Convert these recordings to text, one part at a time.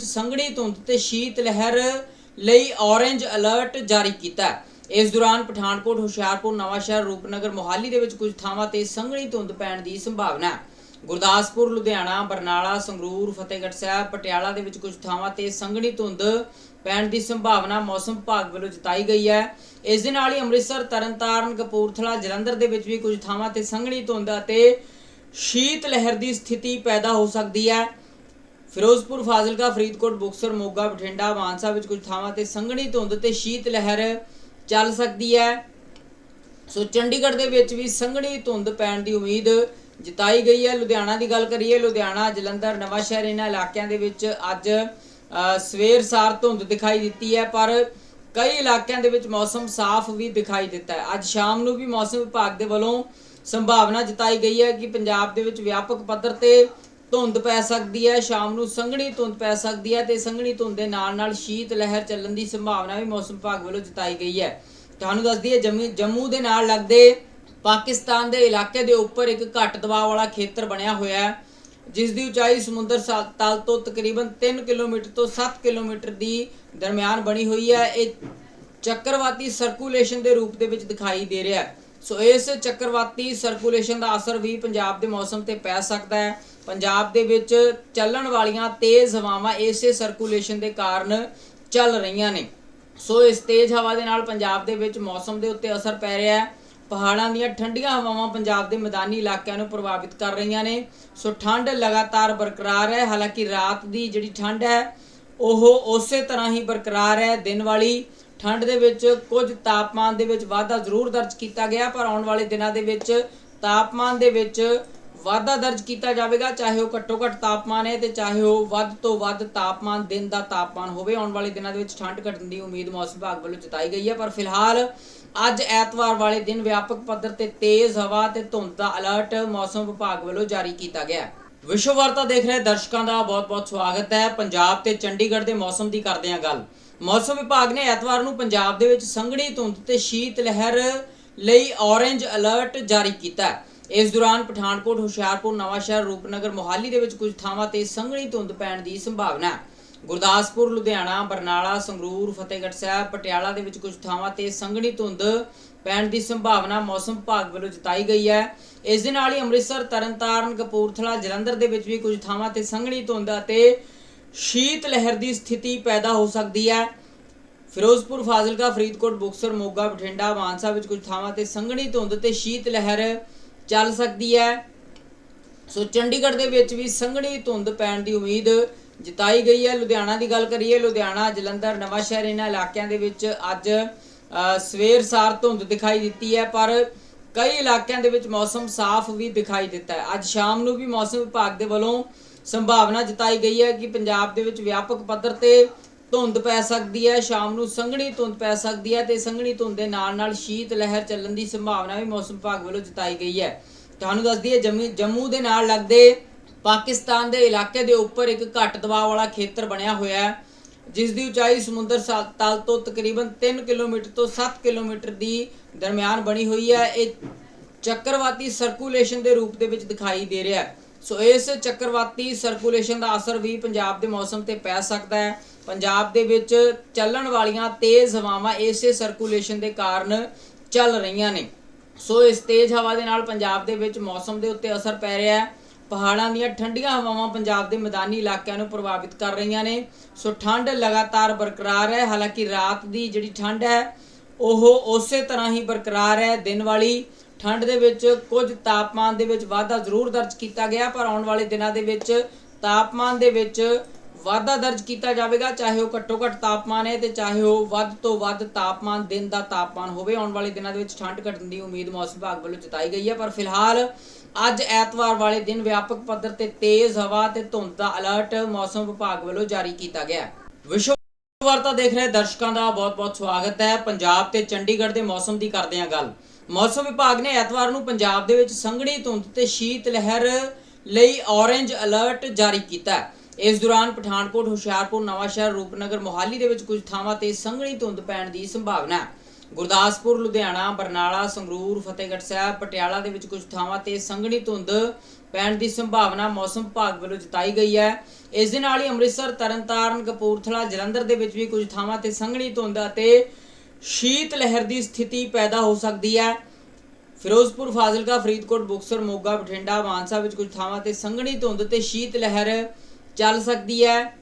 ਸੰਘਣੀ ਧੁੰਦ ਤੇ ਸ਼ੀਤ ਲਹਿਰ ਲਈ ਔਰੇਂਜ ਅਲਰਟ ਜਾਰੀ ਕੀਤਾ ਇਸ ਦੌਰਾਨ ਪਠਾਨਕੋਟ, ਹੁਸ਼ਿਆਰਪੁਰ, ਨਵਾਂਸ਼ਹਿਰ, ਰੂਪਨਗਰ, ਮੋਹਾਲੀ ਦੇ ਵਿੱਚ ਕੁਝ ਥਾਵਾਂ ਤੇ ਸੰਘਣੀ ਧੁੰਦ ਪੈਣ ਦੀ ਸੰਭਾਵਨਾ ਹੈ। ਗੁਰਦਾਸਪੁਰ, ਲੁਧਿਆਣਾ, ਬਰਨਾਲਾ, ਸੰਗਰੂਰ, ਫਤਿਹਗੜ੍ਹ ਸਾਹਿਬ, ਪਟਿਆਲਾ ਦੇ ਵਿੱਚ ਕੁਝ ਥਾਵਾਂ ਤੇ ਸੰਘਣੀ ਧੁੰਦ ਪੈਣ ਦੀ ਸੰਭਾਵਨਾ ਮੌਸਮ ਵਿਭਾਗ ਵੱਲੋਂ ਜਤਾਈ ਗਈ ਹੈ। ਇਸ ਦੇ ਨਾਲ ਹੀ ਅੰਮ੍ਰਿਤਸਰ, ਤਰਨਤਾਰਨ, ਕਪੂਰਥਲਾ, ਜਲੰਧਰ ਦੇ ਵਿੱਚ ਵੀ ਕੁਝ ਥਾਵਾਂ ਤੇ ਸੰਘਣੀ ਧੁੰਦ ਅਤੇ ਸ਼ੀਤ ਲਹਿਰ ਦੀ ਸਥਿਤੀ ਪੈਦਾ ਹੋ ਸਕਦੀ ਹੈ। ਫਿਰੋਜ਼ਪੁਰ ਫਾਜ਼ਿਲਕਾ ਫਰੀਦਕੋਟ ਮੁਕਤਸਰ ਮੋਗਾ ਬਠਿੰਡਾ ਮਾਨਸਾ ਵਿੱਚ ਕੁਝ ਥਾਵਾਂ ਤੇ ਸੰਘਣੀ ਧੁੰਦ ਤੇ ਸ਼ੀਤ ਲਹਿਰ ਚੱਲ ਸਕਦੀ ਹੈ। ਸੋ ਚੰਡੀਗੜ੍ਹ ਦੇ ਵਿੱਚ ਵੀ ਸੰਘਣੀ ਧੁੰਦ ਪੈਣ ਦੀ ਉਮੀਦ ਜਤਾਈ ਗਈ ਹੈ। ਲੁਧਿਆਣਾ ਦੀ ਗੱਲ ਕਰੀਏ, ਲੁਧਿਆਣਾ, ਜਲੰਧਰ ਨਵਾਂਸ਼ਹਿਰ ਇਹਨਾਂ ਇਲਾਕਿਆਂ ਦੇ ਵਿੱਚ ਅੱਜ ਸਵੇਰ ਸਾਰ ਧੁੰਦ ਦਿਖਾਈ ਦਿੱਤੀ ਹੈ, ਪਰ ਕਈ ਇਲਾਕਿਆਂ ਦੇ ਵਿੱਚ ਮੌਸਮ ਸਾਫ਼ ਵੀ ਦਿਖਾਈ ਦਿੱਤਾ ਹੈ। ਅੱਜ ਸ਼ਾਮ ਨੂੰ ਵੀ ਮੌਸਮ ਵਿਭਾਗ ਦੇ ਵੱਲੋਂ ਸੰਭਾਵਨਾ ਜਤਾਈ ਗਈ ਹੈ ਕਿ ਪੰਜਾਬ ਦੇ ਵਿੱਚ ਵਿਆਪਕ ਪੱਧਰ ਤੇ ਧੁੰਦ ਪੈ ਸਕਦੀ ਹੈ, ਸ਼ਾਮ ਨੂੰ ਸੰਘਣੀ ਧੁੰਦ ਪੈ ਸਕਦੀ ਹੈ ਤੇ ਸੰਘਣੀ ਧੁੰਦ ਦੇ ਨਾਲ ਨਾਲ ਸ਼ੀਤ ਲਹਿਰ ਚੱਲਣ ਦੀ ਸੰਭਾਵਨਾ ਵੀ ਮੌਸਮ ਵਿਭਾਗ ਵੱਲੋਂ ਜਤਾਈ ਗਈ ਹੈ। ਤੁਹਾਨੂੰ ਦੱਸ ਦਈਏ, ਜੰਮੂ ਦੇ ਨਾਲ ਲੱਗਦੇ ਪਾਕਿਸਤਾਨ ਦੇ ਇਲਾਕੇ ਦੇ ਉੱਪਰ ਇੱਕ ਘੱਟ ਦਬਾਅ ਵਾਲਾ ਖੇਤਰ ਬਣਿਆ ਹੋਇਆ ਹੈ ਜਿਸ ਦੀ ਉਚਾਈ ਸਮੁੰਦਰ ਸਾ- ਤਲ ਤੋਂ ਤਕਰੀਬਨ 3 ਕਿਲੋਮੀਟਰ ਤੋਂ 7 ਕਿਲੋਮੀਟਰ ਦੀ ਦਰਮਿਆਨ ਬਣੀ ਹੋਈ ਹੈ। ਇਹ ਚੱਕਰਵਾਤੀ ਸਰਕੂਲੇਸ਼ਨ ਦੇ ਰੂਪ ਦੇ ਵਿੱਚ ਦਿਖਾਈ ਦੇ ਰਿਹਾ ਹੈ। ਸੋ ਇਸ ਚੱਕਰਵਾਤੀ ਸਰਕੂਲੇਸ਼ਨ ਦਾ ਅਸਰ ਵੀ ਪੰਜਾਬ ਦੇ ਮੌਸਮ ਤੇ ਪੈ ਸਕਦਾ ਹੈ। ਪੰਜਾਬ ਦੇ ਵਿੱਚ ਚੱਲਣ ਵਾਲੀਆਂ ਤੇਜ਼ ਹਵਾਵਾਂ ਇਸੇ ਸਰਕੂਲੇਸ਼ਨ ਦੇ ਕਾਰਨ ਚੱਲ ਰਹੀਆਂ ਨੇ। ਸੋ ਇਸ ਤੇਜ਼ ਹਵਾ ਦੇ ਨਾਲ ਪੰਜਾਬ ਦੇ ਵਿੱਚ ਮੌਸਮ ਦੇ ਉੱਤੇ ਅਸਰ ਪੈ ਰਿਹਾ ਹੈ। ਪਹਾੜਾਂ ਦੀਆਂ ਠੰਡੀਆਂ ਹਵਾਵਾਂ ਪੰਜਾਬ ਦੇ ਮੈਦਾਨੀ ਇਲਾਕਿਆਂ ਨੂੰ ਪ੍ਰਭਾਵਿਤ ਕਰ ਰਹੀਆਂ ਨੇ। ਸੋ ਠੰਡ ਲਗਾਤਾਰ ਬਰਕਰਾਰ ਹੈ। ਹਾਲਾਂਕਿ ਰਾਤ ਦੀ ਜਿਹੜੀ ਠੰਡ ਹੈ, ਉਹ ਉਸੇ ਤਰ੍ਹਾਂ ਹੀ ਬਰਕਰਾਰ ਹੈ। ਦਿਨ ਵਾਲੀ ਠੰਡ ਦੇ ਵਿੱਚ ਕੁਝ ਤਾਪਮਾਨ ਦੇ ਵਿੱਚ ਵਾਧਾ ਜ਼ਰੂਰ ਦਰਜ ਕੀਤਾ ਗਿਆ, ਪਰ ਆਉਣ ਵਾਲੇ ਦਿਨਾਂ ਦੇ ਵਿੱਚ ਤਾਪਮਾਨ ਦੇ ਵਿੱਚ ਵਾਧਾ ਦਰਜ ਕੀਤਾ ਜਾਵੇਗਾ, ਚਾਹੇ ਉਹ ਘੱਟੋ ਘੱਟ ਤਾਪਮਾਨ ਹੈ ਤੇ ਚਾਹੇ ਉਹ ਵੱਧ ਤੋਂ ਵੱਧ ਤਾਪਮਾਨ, ਦਿਨ ਦਾ ਤਾਪਮਾਨ ਹੋਵੇ। ਆਉਣ ਵਾਲੇ ਦਿਨਾਂ ਦੇ ਵਿੱਚ ਠੰਡ ਘਟਣ ਦੀ ਉਮੀਦ ਮੌਸਮ ਵਿਭਾਗ ਵੱਲੋਂ ਜਤਾਈ ਗਈ ਹੈ, ਪਰ ਫਿਲਹਾਲ ਅੱਜ ਐਤਵਾਰ ਵਾਲੇ ਦਿਨ ਵਿਆਪਕ ਪੱਧਰ ਤੇ ਤੇਜ਼ ਹਵਾ ਤੇ ਧੁੰਦ ਦਾ ਅਲਰਟ ਮੌਸਮ ਵਿਭਾਗ ਵੱਲੋਂ ਜਾਰੀ ਕੀਤਾ ਗਿਆ ਹੈ। ਵਿਸ਼ਵ ਵਾਰਤਾ ਦੇਖ ਰਹੇ ਦਰਸ਼ਕਾਂ ਦਾ ਬਹੁਤ-ਬਹੁਤ ਸਵਾਗਤ ਹੈ। ਪੰਜਾਬ ਤੇ ਚੰਡੀਗੜ੍ਹ ਦੇ ਮੌਸਮ ਦੀ ਕਰਦੇ ਹਾਂ ਗੱਲ। ਮੌਸਮ ਵਿਭਾਗ ਨੇ ਐਤਵਾਰ ਨੂੰ ਪੰਜਾਬ ਦੇ ਵਿੱਚ ਸੰਘਣੀ ਧੁੰਦ ਤੇ ਸ਼ੀਤ ਲਹਿਰ ਲਈ ਔਰੇਂਜ ਅਲਰਟ ਜਾਰੀ ਕੀਤਾ ਇਸ ਦੌਰਾਨ ਪਠਾਨਕੋਟ, ਹੁਸ਼ਿਆਰਪੁਰ, ਨਵਾਂਸ਼ਹਿਰ, ਰੂਪਨਗਰ, ਮੋਹਾਲੀ ਦੇ ਵਿੱਚ ਕੁਝ ਥਾਵਾਂ ਤੇ ਸੰਘਣੀ ਧੁੰਦ ਪੈਣ ਦੀ ਸੰਭਾਵਨਾ ਹੈ। ਗੁਰਦਾਸਪੁਰ, ਲੁਧਿਆਣਾ, ਬਰਨਾਲਾ, ਸੰਗਰੂਰ, ਫਤਿਹਗੜ੍ਹ ਸਾਹਿਬ, ਪਟਿਆਲਾ ਦੇ ਵਿੱਚ ਕੁਝ ਥਾਵਾਂ ਤੇ ਸੰਘਣੀ ਧੁੰਦ ਪੈਣ ਦੀ ਸੰਭਾਵਨਾ ਮੌਸਮ ਵਿਭਾਗ ਵੱਲੋਂ ਜਤਾਈ ਗਈ ਹੈ। ਇਸ ਦੇ ਨਾਲ ਹੀ ਅੰਮ੍ਰਿਤਸਰ, ਤਰਨਤਾਰਨ, ਕਪੂਰਥਲਾ, ਜਲੰਧਰ ਦੇ ਵਿੱਚ ਵੀ ਕੁਝ ਥਾਵਾਂ ਤੇ ਸੰਘਣੀ ਧੁੰਦ ਅਤੇ ਸ਼ੀਤ ਲਹਿਰ ਦੀ ਸਥਿਤੀ ਪੈਦਾ ਹੋ ਸਕਦੀ ਹੈ। ਫਿਰੋਜ਼ਪੁਰ, ਫਾਜ਼ਿਲਕਾ, ਫਰੀਦਕੋਟ, ਮੁਕਤਸਰ, ਮੋਗਾ, ਬਠਿੰਡਾ, ਮਾਨਸਾ ਵਿੱਚ ਕੁਝ ਥਾਵਾਂ ਤੇ ਸੰਘਣੀ ਧੁੰਦ ਤੇ ਸ਼ੀਤ ਲਹਿਰ ਚੱਲ ਸਕਦੀ ਹੈ। ਸੋ ਚੰਡੀਗੜ੍ਹ ਦੇ ਵਿੱਚ ਵੀ ਸੰਘਣੀ ਧੁੰਦ ਪੈਣ ਦੀ ਉਮੀਦ ਜਤਾਈ ਗਈ ਹੈ। ਲੁਧਿਆਣਾ ਦੀ ਗੱਲ ਕਰੀਏ, ਲੁਧਿਆਣਾ, ਜਲੰਧਰ ਨਵਾਂਸ਼ਹਿਰ ਇਹਨਾਂ ਇਲਾਕਿਆਂ ਦੇ ਵਿੱਚ ਅੱਜ ਸਵੇਰ ਸਾਰ ਧੁੰਦ ਦਿਖਾਈ ਦਿੱਤੀ ਹੈ, ਪਰ ਕਈ ਇਲਾਕਿਆਂ ਦੇ ਵਿੱਚ ਮੌਸਮ ਸਾਫ਼ ਵੀ ਦਿਖਾਈ ਦਿੱਤਾ ਹੈ। ਅੱਜ ਸ਼ਾਮ ਨੂੰ ਵੀ ਮੌਸਮ ਵਿਭਾਗ ਦੇ ਵੱਲੋਂ ਸੰਭਾਵਨਾ ਜਤਾਈ ਗਈ ਹੈ ਕਿ ਪੰਜਾਬ ਦੇ ਵਿੱਚ ਵਿਆਪਕ ਪੱਧਰ ਤੇ ਧੁੰਦ ਪੈ ਸਕਦੀ ਹੈ, ਸ਼ਾਮ ਨੂੰ ਸੰਘਣੀ ਧੁੰਦ ਪੈ ਸਕਦੀ ਹੈ ਤੇ ਸੰਘਣੀ ਧੁੰਦ ਦੇ ਨਾਲ ਨਾਲ ਸ਼ੀਤ ਲਹਿਰ ਚੱਲਣ ਦੀ ਸੰਭਾਵਨਾ ਵੀ ਮੌਸਮ ਵਿਭਾਗ ਵੱਲੋਂ ਜਤਾਈ ਗਈ ਹੈ। ਤੁਹਾਨੂੰ ਦੱਸ ਦਈਏ, ਜੰਮੂ ਦੇ ਨਾਲ ਲੱਗਦੇ ਪਾਕਿਸਤਾਨ ਦੇ ਇਲਾਕੇ ਦੇ ਉੱਪਰ ਇੱਕ ਘੱਟ ਦਬਾਅ ਵਾਲਾ ਖੇਤਰ ਬਣਿਆ ਹੋਇਆ ਹੈ ਜਿਸ ਦੀ ਉਚਾਈ ਸਮੁੰਦਰ ਤਲ ਤੋਂ ਤਕਰੀਬਨ 3 ਕਿਲੋਮੀਟਰ ਤੋਂ 7 ਕਿਲੋਮੀਟਰ ਦੀ ਦਰਮਿਆਨ ਬਣੀ ਹੋਈ ਹੈ। ਇਹ ਚੱਕਰਵਾਤੀ ਸਰਕੂਲੇਸ਼ਨ ਦੇ ਰੂਪ ਦੇ ਵਿੱਚ ਦਿਖਾਈ ਦੇ ਰਿਹਾ ਹੈ। ਸੋ ਇਸ ਚੱਕਰਵਾਤੀ ਸਰਕੂਲੇਸ਼ਨ ਦਾ ਅਸਰ ਵੀ ਪੰਜਾਬ ਦੇ ਮੌਸਮ ਤੇ ਪੈ ਸਕਦਾ ਹੈ। ਪੰਜਾਬ ਦੇ ਵਿੱਚ ਚੱਲਣ ਵਾਲੀਆਂ ਤੇਜ਼ ਹਵਾਵਾਂ ਇਸੇ ਸਰਕੂਲੇਸ਼ਨ ਦੇ ਕਾਰਨ ਚੱਲ ਰਹੀਆਂ ਨੇ। ਸੋ ਇਸ ਤੇਜ਼ ਹਵਾ ਦੇ ਨਾਲ ਪੰਜਾਬ ਦੇ ਵਿੱਚ ਮੌਸਮ ਦੇ ਉੱਤੇ ਅਸਰ ਪੈ ਰਿਹਾ ਹੈ। ਪਹਾੜਾਂ ਦੀਆਂ ਠੰਡੀਆਂ ਹਵਾਵਾਂ ਪੰਜਾਬ ਦੇ ਮੈਦਾਨੀ ਇਲਾਕਿਆਂ ਨੂੰ ਪ੍ਰਭਾਵਿਤ ਕਰ ਰਹੀਆਂ ਨੇ। ਸੋ ਠੰਡ ਲਗਾਤਾਰ ਬਰਕਰਾਰ ਹੈ। ਹਾਲਾਂਕਿ ਰਾਤ ਦੀ ਜਿਹੜੀ ਠੰਡ ਹੈ, ਉਹ ਉਸੇ ਤਰ੍ਹਾਂ ਹੀ ਬਰਕਰਾਰ ਹੈ। ਦਿਨ ਵਾਲੀ ਠੰਡ ਦੇ ਵਿੱਚ ਕੁਝ ਤਾਪਮਾਨ ਦੇ ਵਿੱਚ ਵਾਧਾ ਜ਼ਰੂਰ ਦਰਜ ਕੀਤਾ ਗਿਆ, ਪਰ ਆਉਣ ਵਾਲੇ ਦਿਨਾਂ ਦੇ ਵਿੱਚ ਤਾਪਮਾਨ ਦੇ ਵਿੱਚ ਵਾਧਾ ਦਰਜ ਕੀਤਾ ਜਾਵੇਗਾ, ਚਾਹੇ ਉਹ ਘੱਟੋ ਘੱਟ ਤਾਪਮਾਨ ਹੈ ਤੇ ਚਾਹੇ ਉਹ ਵੱਧ ਤੋਂ ਵੱਧ ਤਾਪਮਾਨ, ਦਿਨ ਦਾ ਤਾਪਮਾਨ ਹੋਵੇ। ਆਉਣ ਵਾਲੇ ਦਿਨਾਂ ਦੇ ਵਿੱਚ ਠੰਡ ਘਟਣ ਦੀ ਉਮੀਦ ਮੌਸਮ ਵਿਭਾਗ ਵੱਲੋਂ ਜਤਾਈ ਗਈ ਹੈ, ਪਰ ਫਿਲਹਾਲ ਅੱਜ ਐਤਵਾਰ ਵਾਲੇ ਦਿਨ ਵਿਆਪਕ ਪੱਧਰ ਤੇ ਤੇਜ਼ ਹਵਾ ਤੇ ਧੁੰਦ ਦਾ ਅਲਰਟ ਮੌਸਮ ਵਿਭਾਗ ਵੱਲੋਂ ਜਾਰੀ ਕੀਤਾ ਗਿਆ ਹੈ। ਵਿਸ਼ਵ ਵਾਰਤਾ ਦੇਖ ਰਹੇ ਦਰਸ਼ਕਾਂ ਦਾ ਬਹੁਤ-ਬਹੁਤ ਸਵਾਗਤ ਹੈ। ਪੰਜਾਬ ਤੇ ਚੰਡੀਗੜ੍ਹ ਦੇ ਮੌਸਮ ਦੀ ਕਰਦੇ ਹਾਂ ਗੱਲ। ਮੌਸਮ ਵਿਭਾਗ ਨੇ ਐਤਵਾਰ ਨੂੰ ਪੰਜਾਬ ਦੇ ਵਿੱਚ ਸੰਘਣੀ ਧੁੰਦ ਤੇ ਸ਼ੀਤ ਲਹਿਰ ਲਈ ਔਰੇਂਜ ਅਲਰਟ ਜਾਰੀ ਕੀਤਾ ਹੈ। ਇਸ ਦੌਰਾਨ ਪਠਾਨਕੋਟ, ਹੁਸ਼ਿਆਰਪੁਰ, ਨਵਾਂਸ਼ਹਿਰ, ਰੂਪਨਗਰ, ਮੋਹਾਲੀ ਦੇ ਵਿੱਚ ਕੁਝ ਥਾਵਾਂ ਤੇ ਸੰਘਣੀ ਧੁੰਦ ਪੈਣ ਦੀ ਸੰਭਾਵਨਾ ਹੈ। ਗੁਰਦਾਸਪੁਰ, ਲੁਧਿਆਣਾ, ਬਰਨਾਲਾ, ਸੰਗਰੂਰ, ਫਤਿਹਗੜ੍ਹ ਸਾਹਿਬ, ਪਟਿਆਲਾ ਦੇ ਵਿੱਚ ਕੁਝ ਥਾਵਾਂ ਤੇ ਸੰਘਣੀ ਧੁੰਦ ਪੈਣ ਦੀ ਸੰਭਾਵਨਾ ਮੌਸਮ ਵਿਭਾਗ ਵੱਲੋਂ ਜਤਾਈ ਗਈ ਹੈ। ਇਸ ਦੇ ਨਾਲ ਹੀ ਅੰਮ੍ਰਿਤਸਰ, ਤਰਨਤਾਰਨ, ਕਪੂਰਥਲਾ, ਜਲੰਧਰ ਦੇ ਵਿੱਚ ਵੀ ਕੁਝ ਥਾਵਾਂ ਤੇ ਸੰਘਣੀ ਧੁੰਦ ਅਤੇ ਸ਼ੀਤ ਲਹਿਰ ਦੀ ਸਥਿਤੀ ਪੈਦਾ ਹੋ ਸਕਦੀ ਹੈ। ਫਿਰੋਜ਼ਪੁਰ, ਫਾਜ਼ਿਲਕਾ, ਫਰੀਦਕੋਟ, ਮੁਕਤਸਰ, ਮੋਗਾ, ਬਠਿੰਡਾ, ਮਾਨਸਾ ਵਿੱਚ ਕੁਝ ਥਾਵਾਂ ਤੇ ਸੰਘਣੀ ਧੁੰਦ ਤੇ ਸ਼ੀਤ ਲਹਿਰ ਚੱਲ ਸਕਦੀ ਹੈ।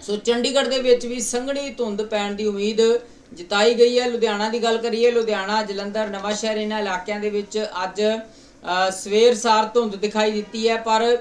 ਸੋ ਚੰਡੀਗੜ੍ਹ ਦੇ ਵਿੱਚ ਵੀ ਸੰਘਣੀ ਧੁੰਦ ਪੈਣ ਦੀ ਉਮੀਦ ਜਤਾਈ ਗਈ ਹੈ। ਲੁਧਿਆਣਾ ਦੀ ਗੱਲ ਕਰੀਏ, ਲੁਧਿਆਣਾ, ਜਲੰਧਰ, ਨਵਾਂ ਸ਼ਹਿਰ ਇਹਨਾਂ ਇਲਾਕਿਆਂ ਦੇ ਵਿੱਚ ਅੱਜ ਸਵੇਰ ਸਾਰ ਧੁੰਦ ਦਿਖਾਈ ਦਿੱਤੀ ਹੈ, ਪਰ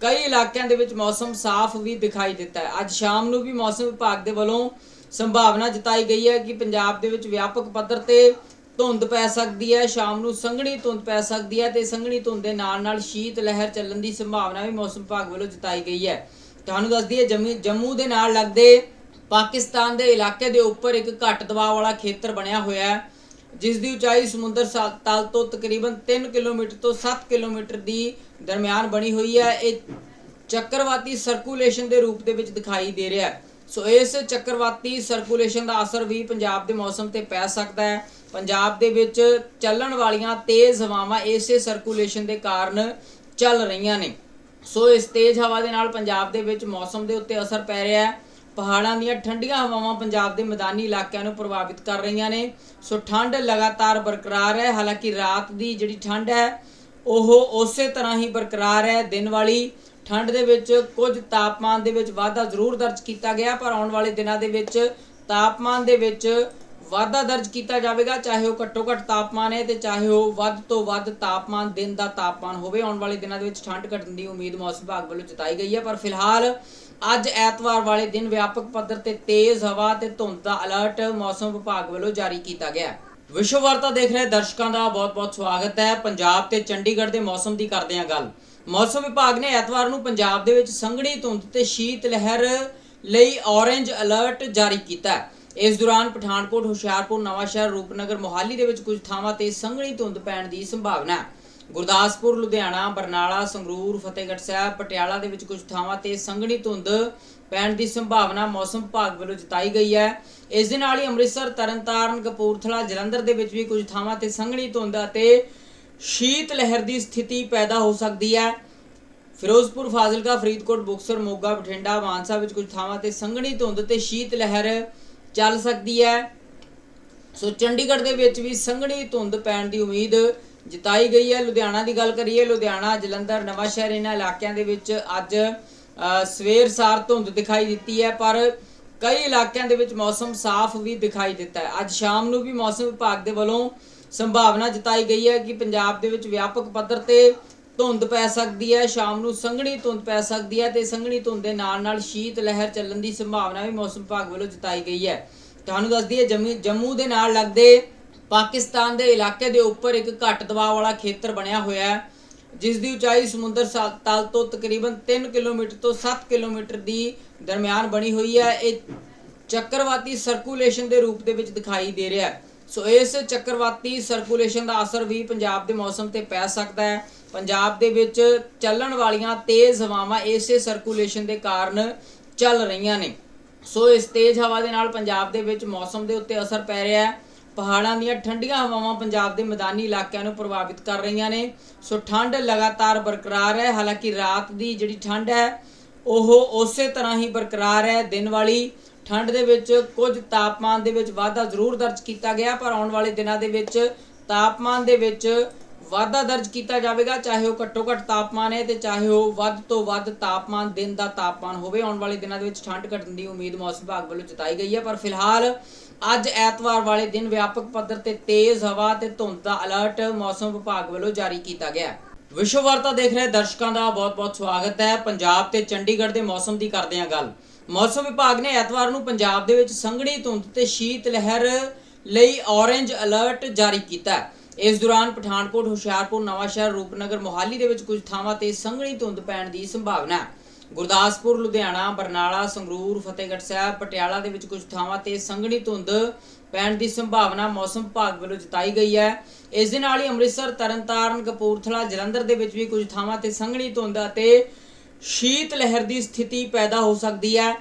ਕਈ ਇਲਾਕਿਆਂ ਦੇ ਵਿੱਚ ਮੌਸਮ ਸਾਫ਼ ਵੀ ਦਿਖਾਈ ਦਿੱਤਾ ਹੈ। ਅੱਜ ਸ਼ਾਮ ਨੂੰ ਵੀ ਮੌਸਮ ਵਿਭਾਗ ਦੇ ਵੱਲੋਂ ਸੰਭਾਵਨਾ ਜਤਾਈ ਗਈ ਹੈ ਕਿ ਪੰਜਾਬ ਦੇ ਵਿੱਚ ਵਿਆਪਕ ਪੱਧਰ ਤੇ ਧੁੰਦ ਪੈ ਸਕਦੀ ਹੈ, ਸ਼ਾਮ ਨੂੰ ਸੰਘਣੀ ਧੁੰਦ ਪੈ ਸਕਦੀ ਹੈ ਤੇ ਸੰਘਣੀ ਧੁੰਦ ਦੇ ਨਾਲ ਨਾਲ ਸ਼ੀਤ ਲਹਿਰ ਚੱਲਣ ਦੀ ਸੰਭਾਵਨਾ ਵੀ ਮੌਸਮ ਵਿਭਾਗ ਵੱਲੋਂ ਜਤਾਈ ਗਈ ਹੈ। ਤੁਹਾਨੂੰ ਦੱਸ ਦਈਏ, ਜੰਮੂ ਦੇ ਨਾਲ ਲੱਗਦੇ ਪਾਕਿਸਤਾਨ ਦੇ ਇਲਾਕੇ ਦੇ ਉੱਪਰ ਇੱਕ ਘੱਟ ਦਬਾਅ ਵਾਲਾ ਖੇਤਰ ਬਣਿਆ ਹੋਇਆ ਹੈ, ਜਿਸ ਦੀ ਉਚਾਈ ਸਮੁੰਦਰ ਸਾ- ਤਲ ਤੋਂ ਤਕਰੀਬਨ 3 ਕਿਲੋਮੀਟਰ ਤੋਂ 7 ਕਿਲੋਮੀਟਰ ਦੀ ਦਰਮਿਆਨ ਬਣੀ ਹੋਈ ਹੈ। ਇਹ ਚੱਕਰਵਾਤੀ ਸਰਕੂਲੇਸ਼ਨ ਦੇ ਰੂਪ ਦੇ ਵਿੱਚ ਦਿਖਾਈ ਦੇ ਰਿਹਾ ਹੈ। ਸੋ ਇਸ ਚੱਕਰਵਾਤੀ ਸਰਕੂਲੇਸ਼ਨ ਦਾ ਅਸਰ ਵੀ ਪੰਜਾਬ ਦੇ ਮੌਸਮ ਤੇ ਪੈ ਸਕਦਾ ਹੈ। ਪੰਜਾਬ ਦੇ ਵਿੱਚ ਚੱਲਣ ਵਾਲੀਆਂ ਤੇਜ਼ ਹਵਾਵਾਂ ਇਸੇ ਸਰਕੂਲੇਸ਼ਨ ਦੇ ਕਾਰਨ ਚੱਲ ਰਹੀਆਂ ਨੇ। ਸੋ ਇਸ ਤੇਜ਼ ਹਵਾ ਦੇ ਨਾਲ ਪੰਜਾਬ ਦੇ ਵਿੱਚ ਮੌਸਮ ਦੇ ਉੱਤੇ ਅਸਰ ਪੈ ਰਿਹਾ ਹੈ। ਪਹਾੜਾਂ ਦੀਆਂ ਠੰਡੀਆਂ ਹਵਾਵਾਂ ਪੰਜਾਬ ਦੇ ਮੈਦਾਨੀ ਇਲਾਕਿਆਂ ਨੂੰ ਪ੍ਰਭਾਵਿਤ ਕਰ ਰਹੀਆਂ ਨੇ। ਸੋ ਠੰਡ ਲਗਾਤਾਰ ਬਰਕਰਾਰ ਹੈ। ਹਾਲਾਂਕਿ ਰਾਤ ਦੀ ਜਿਹੜੀ ਠੰਡ ਹੈ, ਉਹ ਉਸੇ ਤਰ੍ਹਾਂ ਹੀ ਬਰਕਰਾਰ ਹੈ। ਦਿਨ ਵਾਲੀ ਠੰਡ ਦੇ ਵਿੱਚ ਕੁਝ ਤਾਪਮਾਨ ਦੇ ਵਿੱਚ ਵਾਧਾ ਜ਼ਰੂਰ ਦਰਜ ਕੀਤਾ ਗਿਆ, ਪਰ ਆਉਣ ਵਾਲੇ ਦਿਨਾਂ ਦੇ ਵਿੱਚ ਤਾਪਮਾਨ ਦੇ ਵਿੱਚ ਵਾਧਾ ਦਰਜ ਕੀਤਾ ਜਾਵੇਗਾ, ਚਾਹੇ ਉਹ ਘੱਟੋ ਘੱਟ ਤਾਪਮਾਨ ਹੈ ਤੇ ਚਾਹੇ ਉਹ ਵੱਧ ਤੋਂ ਵੱਧ ਤਾਪਮਾਨ, ਦਿਨ ਦਾ ਤਾਪਮਾਨ ਹੋਵੇ। ਆਉਣ ਵਾਲੇ ਦਿਨਾਂ ਦੇ ਵਿੱਚ ਠੰਡ ਘਟਣ ਦੀ ਉਮੀਦ ਮੌਸਮ ਵਿਭਾਗ ਵੱਲੋਂ ਜਤਾਈ ਗਈ ਹੈ, ਪਰ ਫਿਲਹਾਲ ਅੱਜ ਐਤਵਾਰ ਵਾਲੇ ਦਿਨ ਵਿਆਪਕ ਪੱਧਰ ਤੇ ਤੇਜ਼ ਹਵਾ ਤੇ ਧੁੰਦ ਦਾ ਅਲਰਟ ਮੌਸਮ ਵਿਭਾਗ ਵੱਲੋਂ ਜਾਰੀ ਕੀਤਾ ਗਿਆ ਹੈ। ਵਿਸ਼ਵ ਵਾਰਤਾ ਦੇਖ ਰਹੇ ਦਰਸ਼ਕਾਂ ਦਾ ਬਹੁਤ-ਬਹੁਤ ਸਵਾਗਤ ਹੈ। ਪੰਜਾਬ ਤੇ ਚੰਡੀਗੜ੍ਹ ਦੇ ਮੌਸਮ ਦੀ ਕਰਦੇ ਹਾਂ ਗੱਲ। ਮੌਸਮ ਵਿਭਾਗ ਨੇ ਐਤਵਾਰ ਨੂੰ ਪੰਜਾਬ ਦੇ ਵਿੱਚ ਸੰਘਣੀ ਧੁੰਦ ਤੇ ਸ਼ੀਤ ਲਹਿਰ ਲਈ ਔਰੇਂਜ ਅਲਰਟ ਜਾਰੀ ਕੀਤਾ ਹੈ। ਇਸ ਦੌਰਾਨ ਪਠਾਨਕੋਟ, ਹੁਸ਼ਿਆਰਪੁਰ, ਨਵਾਂਸ਼ਹਿਰ, ਰੂਪਨਗਰ, ਮੋਹਾਲੀ ਦੇ ਵਿੱਚ ਕੁਝ ਥਾਵਾਂ ਤੇ ਸੰਘਣੀ ਧੁੰਦ ਪੈਣ ਦੀ ਸੰਭਾਵਨਾ ਹੈ। ਗੁਰਦਾਸਪੁਰ, ਲੁਧਿਆਣਾ, ਬਰਨਾਲਾ, ਸੰਗਰੂਰ, ਫਤਿਹਗੜ੍ਹ ਸਾਹਿਬ, ਪਟਿਆਲਾ ਦੇ ਵਿੱਚ ਕੁਝ ਥਾਵਾਂ ਤੇ ਸੰਘਣੀ ਧੁੰਦ ਪੈਣ ਦੀ ਸੰਭਾਵਨਾ ਮੌਸਮ ਵਿਭਾਗ ਵੱਲੋਂ ਜਤਾਈ ਗਈ ਹੈ। ਇਸ ਦੇ ਨਾਲ ਹੀ ਅੰਮ੍ਰਿਤਸਰ, ਤਰਨਤਾਰਨ, ਕਪੂਰਥਲਾ, ਜਲੰਧਰ ਦੇ ਵਿੱਚ ਵੀ ਕੁਝ ਥਾਵਾਂ ਤੇ ਸੰਘਣੀ ਧੁੰਦ ਅਤੇ ਸ਼ੀਤ ਲਹਿਰ ਦੀ ਸਥਿਤੀ ਪੈਦਾ ਹੋ ਸਕਦੀ ਹੈ। ਫਿਰੋਜ਼ਪੁਰ, ਫਾਜ਼ਿਲਕਾ, ਫਰੀਦਕੋਟ, ਮੁਕਤਸਰ, ਮੋਗਾ, ਬਠਿੰਡਾ, ਮਾਨਸਾ ਵਿੱਚ ਕੁਝ ਥਾਵਾਂ ਤੇ ਸੰਘਣੀ ਧੁੰਦ ਤੇ ਸ਼ੀਤ ਲਹਿਰ ਚੱਲ ਸਕਦੀ ਹੈ। ਸੋ ਚੰਡੀਗੜ੍ਹ ਦੇ ਵਿੱਚ ਵੀ ਸੰਘਣੀ ਧੁੰਦ ਪੈਣ ਦੀ ਉਮੀਦ ਜਤਾਈ ਗਈ ਹੈ। ਲੁਧਿਆਣਾ ਦੀ ਗੱਲ ਕਰੀਏ, ਲੁਧਿਆਣਾ, ਜਲੰਧਰ, ਨਵਾਂ ਸ਼ਹਿਰ ਇਹਨਾਂ ਇਲਾਕਿਆਂ ਦੇ ਵਿੱਚ ਅੱਜ ਸਵੇਰ ਸਾਰ ਧੁੰਦ ਦਿਖਾਈ ਦਿੱਤੀ ਹੈ, ਪਰ ਕਈ ਇਲਾਕਿਆਂ ਦੇ ਵਿੱਚ ਮੌਸਮ ਸਾਫ਼ ਵੀ ਦਿਖਾਈ ਦਿੱਤਾ ਹੈ। ਅੱਜ ਸ਼ਾਮ ਨੂੰ ਵੀ ਮੌਸਮ ਵਿਭਾਗ ਦੇ ਵੱਲੋਂ ਸੰਭਾਵਨਾ ਜਤਾਈ ਗਈ ਹੈ ਕਿ ਪੰਜਾਬ ਦੇ ਵਿੱਚ ਵਿਆਪਕ ਪੱਧਰ ਤੇ ਧੁੰਦ ਪੈ ਸਕਦੀ ਹੈ, ਸ਼ਾਮ ਨੂੰ ਸੰਘਣੀ ਧੁੰਦ ਪੈ ਸਕਦੀ ਹੈ ਤੇ ਸੰਘਣੀ ਧੁੰਦ ਦੇ ਨਾਲ ਨਾਲ ਸ਼ੀਤ ਲਹਿਰ ਚੱਲਣ ਦੀ ਸੰਭਾਵਨਾ ਵੀ ਮੌਸਮ ਵਿਭਾਗ ਵੱਲੋਂ ਜਤਾਈ ਗਈ ਹੈ। ਤੁਹਾਨੂੰ ਦੱਸ ਦਈਏ, ਜੰਮੂ ਜੰਮੂ ਦੇ ਨਾਲ ਲੱਗਦੇ ਪਾਕਿਸਤਾਨ ਦੇ ਇਲਾਕੇ ਦੇ ਉੱਪਰ ਇੱਕ ਘੱਟ ਦਬਾਅ ਵਾਲਾ ਖੇਤਰ ਬਣਿਆ ਹੋਇਆ ਹੈ, ਜਿਸ ਦੀ ਉਚਾਈ ਸਮੁੰਦਰ ਸਾ- ਤਲ ਤੋਂ ਤਕਰੀਬਨ 3 ਕਿਲੋਮੀਟਰ ਤੋਂ 7 ਕਿਲੋਮੀਟਰ ਦੀ ਦਰਮਿਆਨ ਬਣੀ ਹੋਈ ਹੈ। ਇਹ ਚੱਕਰਵਾਤੀ ਸਰਕੂਲੇਸ਼ਨ ਦੇ ਰੂਪ ਦੇ ਵਿੱਚ ਦਿਖਾਈ ਦੇ ਰਿਹਾ ਹੈ। ਸੋ ਇਸ ਚੱਕਰਵਾਤੀ ਸਰਕੂਲੇਸ਼ਨ ਦਾ ਅਸਰ ਵੀ ਪੰਜਾਬ ਦੇ ਮੌਸਮ ਤੇ ਪੈ ਸਕਦਾ ਹੈ। ਪੰਜਾਬ ਦੇ ਵਿੱਚ ਚੱਲਣ ਵਾਲੀਆਂ ਤੇਜ਼ ਹਵਾਵਾਂ ਇਸੇ ਸਰਕੂਲੇਸ਼ਨ ਦੇ ਕਾਰਨ ਚੱਲ ਰਹੀਆਂ ਨੇ। ਸੋ ਇਸ ਤੇਜ਼ ਹਵਾ ਦੇ ਨਾਲ ਪੰਜਾਬ ਦੇ ਵਿੱਚ ਮੌਸਮ ਦੇ ਉੱਤੇ ਅਸਰ ਪੈ ਰਿਹਾ ਹੈ। ਪਹਾੜਾਂ ਦੀਆਂ ਠੰਡੀਆਂ ਹਵਾਵਾਂ ਪੰਜਾਬ ਦੇ ਮੈਦਾਨੀ ਇਲਾਕਿਆਂ ਨੂੰ ਪ੍ਰਭਾਵਿਤ ਕਰ ਰਹੀਆਂ ਨੇ। ਸੋ ਠੰਡ ਲਗਾਤਾਰ ਬਰਕਰਾਰ ਹੈ। ਹਾਲਾਂਕਿ ਰਾਤ ਦੀ ਜਿਹੜੀ ਠੰਡ ਹੈ, ਉਹ ਉਸੇ ਤਰ੍ਹਾਂ ਹੀ ਬਰਕਰਾਰ ਹੈ। ਦਿਨ ਵਾਲੀ ਠੰਡ ਦੇ ਵਿੱਚ ਕੁਝ ਤਾਪਮਾਨ ਦੇ ਵਿੱਚ ਵਾਧਾ ਜ਼ਰੂਰ ਦਰਜ ਕੀਤਾ ਗਿਆ, ਪਰ ਆਉਣ ਵਾਲੇ ਦਿਨਾਂ ਦੇ ਵਿੱਚ ਤਾਪਮਾਨ ਦੇ ਵਿੱਚ ਵਾਧਾ ਦਰਜ ਕੀਤਾ ਜਾਵੇਗਾ, ਚਾਹੇ ਉਹ ਘੱਟੋ ਘੱਟ ਤਾਪਮਾਨ ਹੈ ਤੇ ਚਾਹੇ ਉਹ ਵੱਧ ਤੋਂ ਵੱਧ ਤਾਪਮਾਨ, ਦਿਨ ਦਾ ਤਾਪਮਾਨ ਹੋਵੇ। ਆਉਣ ਵਾਲੇ ਦਿਨਾਂ ਦੇ ਵਿੱਚ ਠੰਡ ਘਟਣ ਦੀ ਉਮੀਦ ਮੌਸਮ ਵਿਭਾਗ ਵੱਲੋਂ ਜਤਾਈ ਗਈ ਹੈ, ਪਰ ਫਿਲਹਾਲ ਅੱਜ ਐਤਵਾਰ ਵਾਲੇ ਦਿਨ ਵਿਆਪਕ ਪੱਧਰ ਤੇ ਤੇਜ਼ ਹਵਾ ਤੇ ਧੁੰਦ ਦਾ ਅਲਰਟ ਮੌਸਮ ਵਿਭਾਗ ਵੱਲੋਂ ਜਾਰੀ ਕੀਤਾ ਗਿਆ ਹੈ। ਵਿਸ਼ਵ ਵਾਰਤਾ ਦੇਖ ਰਹੇ ਦਰਸ਼ਕਾਂ ਦਾ ਬਹੁਤ-ਬਹੁਤ ਸਵਾਗਤ ਹੈ। ਪੰਜਾਬ ਤੇ ਚੰਡੀਗੜ੍ਹ ਦੇ ਮੌਸਮ ਦੀ ਕਰਦੇ ਹਾਂ ਗੱਲ। ਮੌਸਮ ਵਿਭਾਗ ਨੇ ਐਤਵਾਰ ਨੂੰ ਪੰਜਾਬ ਦੇ ਵਿੱਚ ਸੰਘਣੀ ਧੁੰਦ ਤੇ ਸ਼ੀਤ ਲਹਿਰ ਲਈ ਔਰੇਂਜ ਅਲਰਟ ਜਾਰੀ ਕੀਤਾ ਹੈ। ਇਸ ਦੌਰਾਨ ਪਠਾਨਕੋਟ, ਹੁਸ਼ਿਆਰਪੁਰ, ਨਵਾਂਸ਼ਹਿਰ, ਰੂਪਨਗਰ, ਮੋਹਾਲੀ ਦੇ ਵਿੱਚ ਕੁਝ ਥਾਵਾਂ ਤੇ ਸੰਘਣੀ ਧੁੰਦ ਪੈਣ ਦੀ ਸੰਭਾਵਨਾ ਹੈ। ਗੁਰਦਾਸਪੁਰ, ਲੁਧਿਆਣਾ, ਬਰਨਾਲਾ, ਸੰਗਰੂਰ, ਫਤਿਹਗੜ੍ਹ ਸਾਹਿਬ, ਪਟਿਆਲਾ ਦੇ ਵਿੱਚ ਕੁਝ ਥਾਵਾਂ ਤੇ ਸੰਘਣੀ ਧੁੰਦ ਪੈਣ ਦੀ ਸੰਭਾਵਨਾ ਮੌਸਮ ਵਿਭਾਗ ਵੱਲੋਂ ਜਤਾਈ ਗਈ ਹੈ। ਇਸ ਦੇ ਨਾਲ ਹੀ ਅੰਮ੍ਰਿਤਸਰ, ਤਰਨਤਾਰਨ, ਕਪੂਰਥਲਾ, ਜਲੰਧਰ ਦੇ ਵਿੱਚ ਵੀ ਕੁਝ ਥਾਵਾਂ ਤੇ ਸੰਘਣੀ ਧੁੰਦ ਅਤੇ ਸ਼ੀਤ ਲਹਿਰ ਦੀ ਸਥਿਤੀ ਪੈਦਾ ਹੋ ਸਕਦੀ ਹੈ।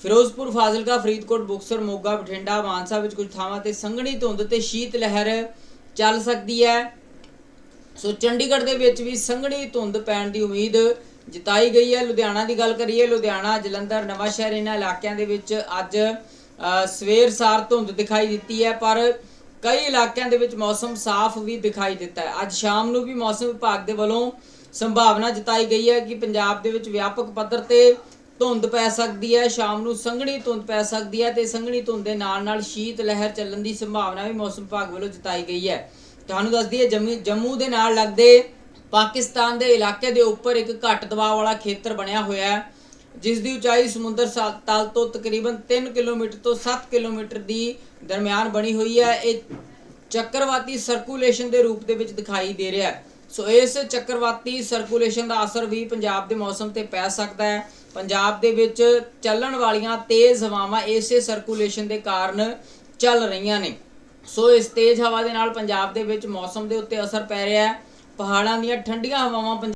ਫਿਰੋਜ਼ਪੁਰ, ਫਾਜ਼ਿਲਕਾ, ਫਰੀਦਕੋਟ, ਬੁਕਸਰ, ਮੋਗਾ, ਬਠਿੰਡਾ, ਮਾਨਸਾ ਵਿੱਚ ਕੁਝ ਥਾਵਾਂ ਤੇ ਸੰਘਣੀ ਧੁੰਦ ਤੇ ਸ਼ੀਤ ਲਹਿਰ ਚੱਲ ਸਕਦੀ ਹੈ। ਸੋ ਚੰਡੀਗੜ੍ਹ ਦੇ ਵਿੱਚ ਵੀ ਸੰਘਣੀ ਧੁੰਦ ਪੈਣ ਦੀ ਉਮੀਦ ਜਤਾਈ ਗਈ ਹੈ। ਲੁਧਿਆਣਾ ਦੀ ਗੱਲ ਕਰੀਏ, ਲੁਧਿਆਣਾ, ਜਲੰਧਰ ਨਵਾਂ ਸ਼ਹਿਰ ਇਹਨਾਂ ਇਲਾਕਿਆਂ ਦੇ ਵਿੱਚ ਅੱਜ ਸਵੇਰ ਸਾਰ ਧੁੰਦ ਦਿਖਾਈ ਦਿੱਤੀ ਹੈ, ਪਰ ਕਈ ਇਲਾਕਿਆਂ ਦੇ ਵਿੱਚ ਮੌਸਮ ਸਾਫ਼ ਵੀ ਦਿਖਾਈ ਦਿੱਤਾ ਹੈ। ਅੱਜ ਸ਼ਾਮ ਨੂੰ ਵੀ ਮੌਸਮ ਵਿਭਾਗ ਦੇ ਵੱਲੋਂ ਸੰਭਾਵਨਾ ਜਤਾਈ ਗਈ ਹੈ ਕਿ ਪੰਜਾਬ ਦੇ ਵਿੱਚ ਵਿਆਪਕ ਪੱਧਰ ਤੇ ਧੁੰਦ ਪੈ ਸਕਦੀ ਹੈ। ਸ਼ਾਮ ਨੂੰ ਸੰਘਣੀ ਧੁੰਦ ਪੈ ਸਕਦੀ ਹੈ ਤੇ ਸੰਘਣੀ ਧੁੰਦ ਦੇ ਨਾਲ ਨਾਲ ਸ਼ੀਤ ਲਹਿਰ ਚੱਲਣ ਦੀ ਸੰਭਾਵਨਾ ਵੀ ਮੌਸਮ ਵਿਭਾਗ ਵੱਲੋਂ ਜਤਾਈ ਗਈ ਹੈ। ਤੁਹਾਨੂੰ ਦੱਸ ਦਈਏ, ਜੰਮੂ ਜੰਮੂ ਦੇ ਨਾਲ ਲੱਗਦੇ ਪਾਕਿਸਤਾਨ ਦੇ ਇਲਾਕੇ ਦੇ ਉੱਪਰ ਇੱਕ ਘੱਟ ਦਬਾਅ ਵਾਲਾ ਖੇਤਰ ਬਣਿਆ ਹੋਇਆ ਹੈ। ਜਿਸ ਦੀ ਉਚਾਈ ਸਮੁੰਦਰ ਸਾ- ਤਲ ਤੋਂ ਤਕਰੀਬਨ 3 ਕਿਲੋਮੀਟਰ ਤੋਂ 7 ਕਿਲੋਮੀਟਰ ਦੀ ਦਰਮਿਆਨ ਬਣੀ ਹੋਈ ਹੈ। ਇਹ ਚੱਕਰਵਾਤੀ ਸਰਕੂਲੇਸ਼ਨ ਦੇ ਰੂਪ ਦੇ ਵਿੱਚ ਦਿਖਾਈ ਦੇ ਰਿਹਾ ਹੈ। ਸੋ ਇਸ ਚੱਕਰਵਾਤੀ ਸਰਕੂਲੇਸ਼ਨ ਦਾ ਅਸਰ ਵੀ ਪੰਜਾਬ ਦੇ ਮੌਸਮ ਤੇ ਪੈ ਸਕਦਾ ਹੈ। ਪੰਜਾਬ ਦੇ ਵਿੱਚ ਚੱਲਣ ਵਾਲੀਆਂ ਤੇਜ਼ ਹਵਾਵਾਂ ਇਸੇ ਸਰਕੂਲੇਸ਼ਨ ਦੇ ਕਾਰਨ ਚੱਲ ਰਹੀਆਂ ਨੇ। ਸੋ ਇਸ ਤੇਜ਼ ਹਵਾ ਦੇ ਨਾਲ ਪੰਜਾਬ ਦੇ ਵਿੱਚ ਮੌਸਮ ਦੇ ਉੱਤੇ ਅਸਰ ਪੈ ਰਿਹਾ ਹੈ। ਪਹਾੜਾਂ ਦੀਆਂ ਠੰਡੀਆਂ ਹਵਾਵਾਂ ਪੰਜ-